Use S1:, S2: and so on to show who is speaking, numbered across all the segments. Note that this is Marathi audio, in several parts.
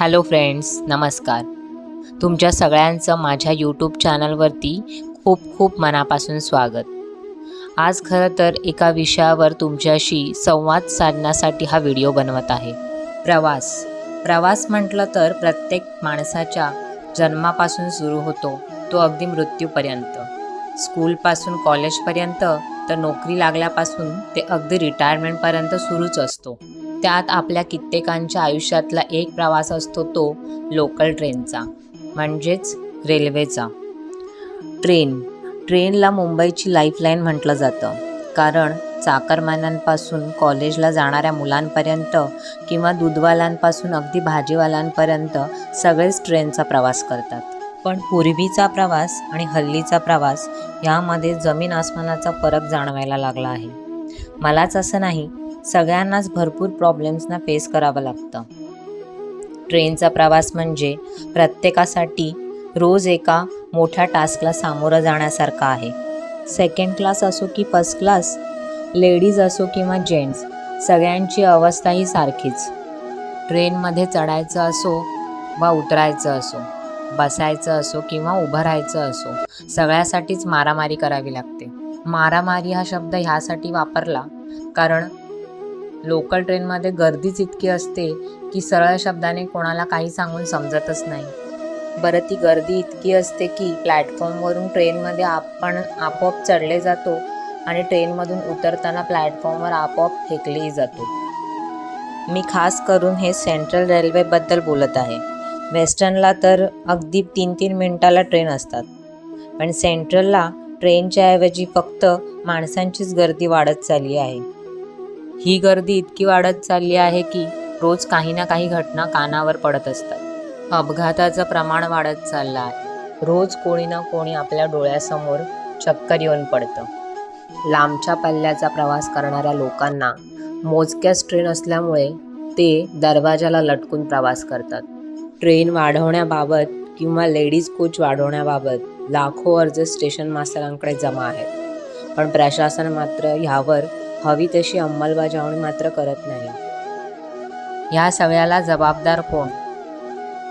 S1: हॅलो फ्रेंड्स नमस्कार. तुमच्या सगळ्यांचं माझ्या यूट्यूब चॅनलवरती खूप खूप मनापासून स्वागत. आज खरं तर एका विषयावर तुमच्याशी संवाद साधण्यासाठी हा व्हिडिओ बनवत आहे. प्रवास. प्रवास म्हटलं तर प्रत्येक माणसाच्या जन्मापासून सुरू होतो तो अगदी मृत्यूपर्यंत. स्कूलपासून कॉलेजपर्यंत तर नोकरी लागल्यापासून ते अगदी रिटायरमेंटपर्यंत सुरूच असतो. त्यात आपल्या कित्येकांच्या आयुष्यातला एक प्रवास असतो तो लोकल ट्रेनचा म्हणजेच रेल्वेचा ट्रेन ट्रेनला मुंबईची लाईफलाईन म्हटलं जातं. कारण चाकरमान्यांपासून कॉलेजला जाणाऱ्या मुलांपर्यंत किंवा दूधवाल्यांपासून अगदी भाजीवाल्यांपर्यंत सगळेच ट्रेनचा प्रवास करतात. पण पूर्वीचा प्रवास आणि हल्लीचा प्रवास यामध्ये जमीन आसमानाचा फरक जाणवायला लागला आहे. मलाच असं नाही सगळ्यांनाच भरपूर प्रॉब्लेम्सना फेस करावं लागतं. ट्रेनचा प्रवास म्हणजे प्रत्येकासाठी रोज एका मोठ्या टास्कला सामोरं जाण्यासारखा आहे. सेकंड क्लास असो की फर्स्ट क्लास लेडीज असो किंवा जेंट्स सगळ्यांची अवस्था ही सारखीच. ट्रेनमध्ये चढायचं असो वा उतरायचं असो बसायचं असो किंवा उभं राहायचं असो सगळ्यासाठीच मारामारी करावी लागते. मारामारी हा शब्द ह्यासाठी वापरला कारण लोकल ट्रेनमध्ये गर्दीच इतकी असते की सरळ शब्दाने कोणाला काही सांगून समजतच नाही. बरं ती गर्दी इतकी असते की प्लॅटफॉर्मवरून ट्रेनमध्ये आपण आपोआप चढले जातो आणि ट्रेनमधून उतरताना प्लॅटफॉर्मवर आपोआप फेकलेही जातो. मी खास करून हे सेंट्रल रेल्वेबद्दल बोलत आहे. वेस्टर्नला तर अगदी तीन तीन मिनटाला ट्रेन असतात. पण सेंट्रलला ट्रेनच्या ऐवजी फक्त माणसांचीच गर्दी वाढत चालली आहे. ही गर्दी इतकी वाढत चालली आहे की रोज काही ना काही घटना कानावर पडत असतात. अपघाताचं प्रमाण वाढत चाललं आहे. रोज कोणी ना कोणी आपल्या डोळ्यासमोर चक्कर येऊन पडतं. लांबच्या पल्ल्याचा प्रवास करणाऱ्या लोकांना मोजक्याच ट्रेन असल्यामुळे ते दरवाजाला लटकून प्रवास करतात. ट्रेन वाढवण्याबाबत किंवा लेडीज कोच वाढवण्याबाबत लाखो अर्ज स्टेशन मास्तरांकडे जमा आहेत. पण प्रशासन मात्र ह्यावर हवी तशी अंमलबजावणी मात्र करत नाही. ह्या सगळ्याला जबाबदार कोण?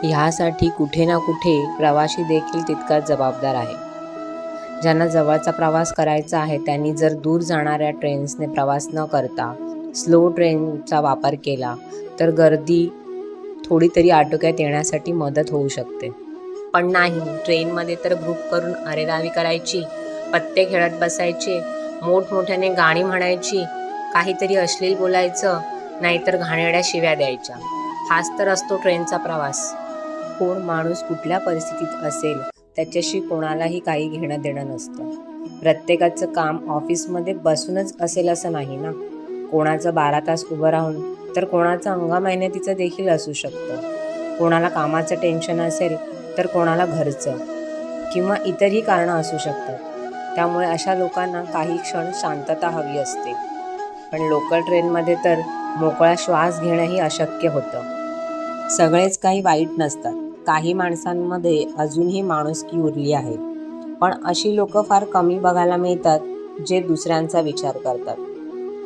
S1: ह्यासाठी कुठे ना कुठे प्रवासी देखील तितकाच जबाबदार आहे. ज्यांना जवळचा प्रवास करायचा आहे त्यांनी जर दूर जाणाऱ्या ट्रेन्सने प्रवास न करता स्लो ट्रेनचा वापर केला तर गर्दी थोडी तरी आटोक्यात येण्यासाठी मदत होऊ शकते. पण नाही ट्रेनमध्ये तर ग्रुप करून अरेरावी करायची पत्ते खेळत बसायचे मोठमोठ्याने गाणी म्हणायची काहीतरी अश्लील बोलायचं नाहीतर घाणेरड्या शिव्या द्यायच्या. हाच तर असतो ट्रेनचा प्रवास. कोण माणूस कुठल्या परिस्थितीत असेल त्याच्याशी कोणालाही काही घेणं देणं नसतं. प्रत्येकाचं काम ऑफिसमध्ये बसूनच असेल असं नाही ना? कोणाचं बारा तास उभं राहून तर कोणाचं अंगा मेहनतीचं देखील असू शकतं. कोणाला कामाचं टेन्शन असेल तर कोणाला घरचं. किंवा इतरही कारणं असू शकतात. त्यामुळे अशा लोकांना काही क्षण शांतता हवी असते. पण लोकल ट्रेनमध्ये तर मोकळा श्वास घेणंही अशक्य होतं. सगळेच काही वाईट नसतात. काही माणसांमध्ये अजूनही माणुसकी उरली आहे. पण अशी लोकं फार कमी बघायला मिळतात जे दुसऱ्यांचा विचार करतात.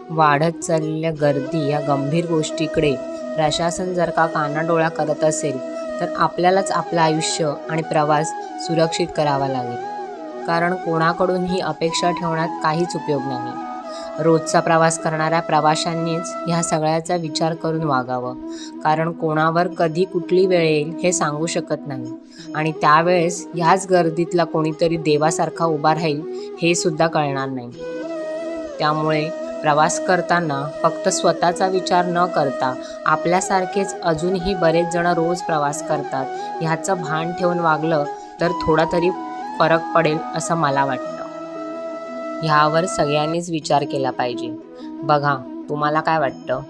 S1: वाढत चाललेल्या गर्दी या गंभीर गोष्टीकडे प्रशासन जर का कानाडोळा करत असेल तर आपल्यालाच आपलं आयुष्य आणि प्रवास सुरक्षित करावा लागेल. कारण कोणाकडूनही अपेक्षा ठेवण्यात काहीच उपयोग नाही. रोजचा प्रवास करणाऱ्या प्रवाशांनीच ह्या सगळ्याचा विचार करून वागावं. कारण कोणावर कधी कुठली वेळ येईल हे सांगू शकत नाही. आणि त्यावेळेस ह्याच गर्दीतला कोणीतरी देवासारखा उभा राहील हे सुद्धा कळणार नाही. त्यामुळे प्रवास करताना फक्त स्वतःचा विचार न करता आपल्यासारखेच अजूनही बरेच जण रोज प्रवास करतात. ह्याचं भान ठेवून वागलं तर थोडा तरी फरक पडेल असं मला वाटतं. ह्यावर सगळ्यांनीच विचार केला पाहिजे. बघा तुम्हाला काय वाटतं?